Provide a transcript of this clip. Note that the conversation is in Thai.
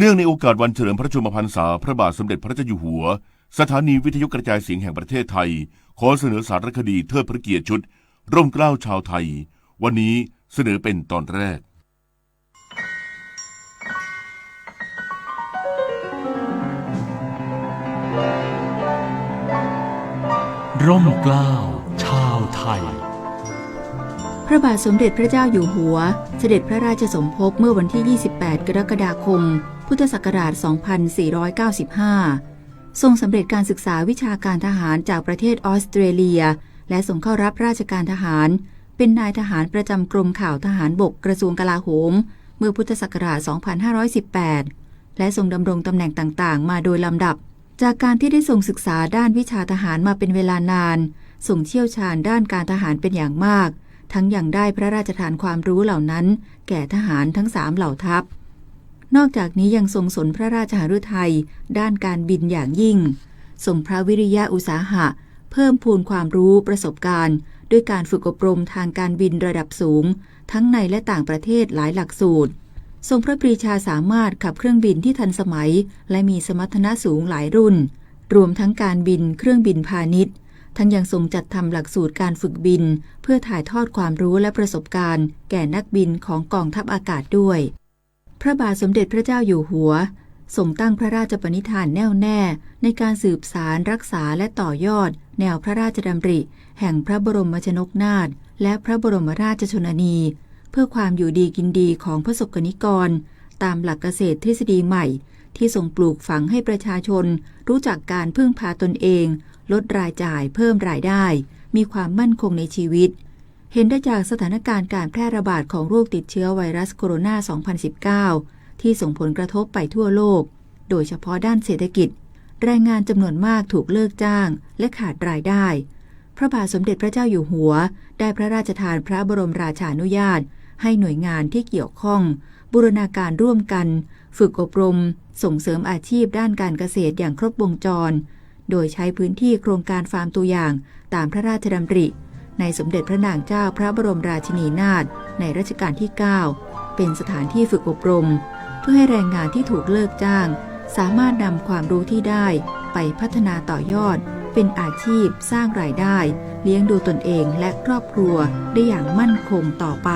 เนื่องในโอกาสวันเฉลิมพระชนมพรรษาพระบาทสมเด็จพระเจ้าอยู่หัว สถานีวิทยุกระจายเสียงแห่งประเทศไทย ขอเสนอสารคดีเทิดพระเกียรติชุด ร่มเกล้าชาวไทย วันนี้เสนอเป็นตอนแรก ร่มเกล้าชาวไทย พระบาทสมเด็จพระเจ้าอยู่หัว เสด็จพระราชสมภพเมื่อวันที่ 28 กรกฎาคม พุทธศักราช 2495 ทรงสำเร็จการศึกษาวิชาการทหารจากประเทศออสเตรเลีย และส่งเข้ารับราชการทหาร เป็นนายทหารประจำกรมข่าวทหารบกกระทรวงกลาโหม เมื่อพุทธศักราช 2518 และทรงดำรงตำแหน่งต่างๆ มาโดยลำดับ จากการที่ได้ทรงศึกษาด้านวิชาทหารมาเป็นเวลานานทรงเชี่ยวชาญด้านการทหารเป็นอย่างมาก ทั้งยังได้พระราชทานความรู้เหล่านั้น แก่ทหารทั้งสามเหล่าทัพ นอกจากนี้ยังทรงสนพระราชหฤทัยด้านการบินอย่างยิ่งทรงพระวิริยะอุตสาหะ เพิ่มพูนความรู้ประสบการณ์ ด้วยการฝึกอบรมทางการบินระดับสูง ทั้งในและต่างประเทศหลายหลักสูตรทรงพระปรีชาสามารถขับเครื่องบินที่ทันสมัย และมีสมรรถนะสูงหลายรุ่น รวมทั้งการบินเครื่องบินพาณิชย์ ทั้งยังทรงจัดทำหลักสูตรการฝึกบิน เพื่อถ่ายทอดความรู้และประสบการณ์ แก่นักบินของกองทัพอากาศด้วย พระบาทสมเด็จพระเจ้าอยู่หัวทรงตั้งพระราชปณิธานแน่วแน่ ในการสืบสารรักษาและต่อยอด แนวพระราชดำริ แห่งพระบรมชนกนาถและพระบรมราชชนนี เพื่อความอยู่ดีกินดีของพระสกนิกร ตามหลักเกษตรทฤษฎีใหม่ ที่ทรงปลูกฝังให้ประชาชน รู้จักการพึ่งพาตนเอง ลดรายจ่ายเพิ่มรายได้ มีความมั่นคงในชีวิต เห็นได้จากสถานการณ์การแพร่ระบาดของโรคติดเชื้อไวรัสโคโรนา 2019 ที่ส่งผลกระทบไปทั่วโลก โดยเฉพาะด้านเศรษฐกิจ แรงงานจำนวนมากถูกเลิกจ้าง และขาดรายได้ พระบาทสมเด็จพระเจ้าอยู่หัว ได้พระราชทานพระบรมราชานุญาต ให้หน่วยงานที่เกี่ยวข้อง บูรณาการร่วมกัน ฝึกอบรม ส่งเสริมอาชีพด้านการเกษตรอย่างครบวงจร โดยใช้พื้นที่โครงการฟาร์มตัวอย่างตามพระราชดำริ ในสมเด็จพระนางเจ้าพระบรมราชินีนาถในรัชกาลที่ 9 เป็นสถานที่ฝึกอบรม เพื่อให้แรงงานที่ถูกเลิกจ้าง สามารถนำความรู้ที่ได้ไปพัฒนาต่อยอด เป็นอาชีพสร้างรายได้ เลี้ยงดูตนเองและครอบครัวได้อย่างมั่นคงต่อไป